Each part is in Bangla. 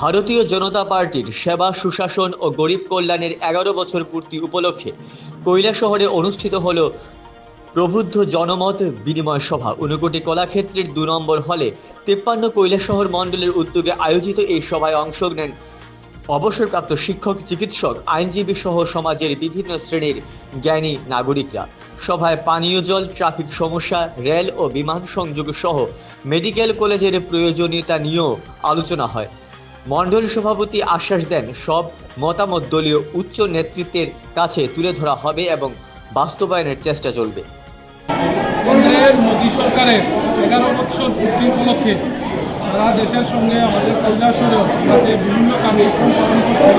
ভারতীয় জনতা পার্টির সেবা, সুশাসন ও গরিব কল্যাণের এগারো বছর পূর্তি উপলক্ষে কৈলা শহরে অনুষ্ঠিত হল প্রবুদ্ধ জনমত বিনিময় সভা। ঊনকোটি কলাক্ষেত্রের দু নম্বর হলে তেপ্পান্ন কৈলাসহর মণ্ডলের উদ্যোগে আয়োজিত এই সভায় অংশ নেন অবসরপ্রাপ্ত শিক্ষক, চিকিৎসক, আইনজীবী সহ সমাজের বিভিন্ন শ্রেণির জ্ঞানী নাগরিকরা। সভায় পানীয় জল, ট্রাফিক সমস্যা, রেল ও বিমান সংযোগ সহ মেডিকেল কলেজের প্রয়োজনীয়তা নিয়েও আলোচনা হয়। মণ্ডল সভাপতি আশ্বাস দেন, সব মতামত দলীয় উচ্চ নেতৃত্বের কাছে তুলে ধরা হবে এবং বাস্তবায়নের চেষ্টা চলবে। মোদী সরকারের এগারো বছর পূর্তি উপলক্ষে সারা দেশের সঙ্গে আমাদের কৈলাসরেও বিভিন্ন কার্যক্রম পালন করছি,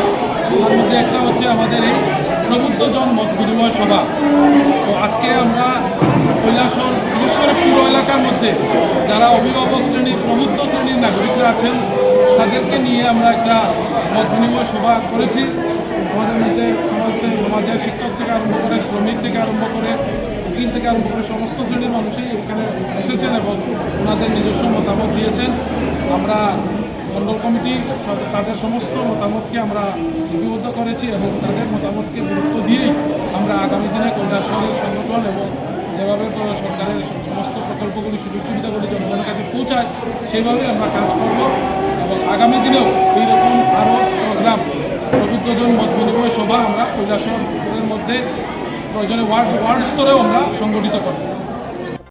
তার মধ্যে একটা হচ্ছে আমাদের এই প্রবুদ্ধজন মত বিনিময় সভা। তো আজকে আমরা কৈলাসর বিশেষ করে পুরো এলাকার মধ্যে যারা অভিভাবক শ্রেণির, প্রবুদ্ধ শ্রেণির নাগরিকরা আছেন নিয়ে আমরা একটা মত বিনিময় সভা করেছি। আমাদের মধ্যে সমাজ সমাজের শিক্ষক থেকে আরম্ভ করে, শ্রমিক থেকে আরম্ভ করে, উকিল থেকে আরম্ভ করে সমস্ত শ্রেণির মানুষই এখানে এসেছেন এবং ওনাদের নিজস্ব মতামত দিয়েছেন। আমরা মণ্ডল কমিটি, তাদের সমস্ত মতামতকে আমরা লিপিবদ্ধ করেছি এবং তাদের মতামতকে গুরুত্ব দিয়েই আমরা আগামী দিনে কৈলাসরের সংগঠন এবং যেভাবে করে সরকারের সমস্ত প্রকল্পগুলি সুযোগ সুবিধাগুলি জনগণের কাছে পৌঁছায় সেইভাবে আমরা কাজ করব। এবং আগামী দিনেও এইরকম আরও প্রোগ্রাম অভিজ্ঞজন মত বিনিময় সভা আমরা কৈলাসের মধ্যে প্রয়োজনে ওয়ার্ড ওয়ার্ড স্তরেও আমরা সংগঠিত করব।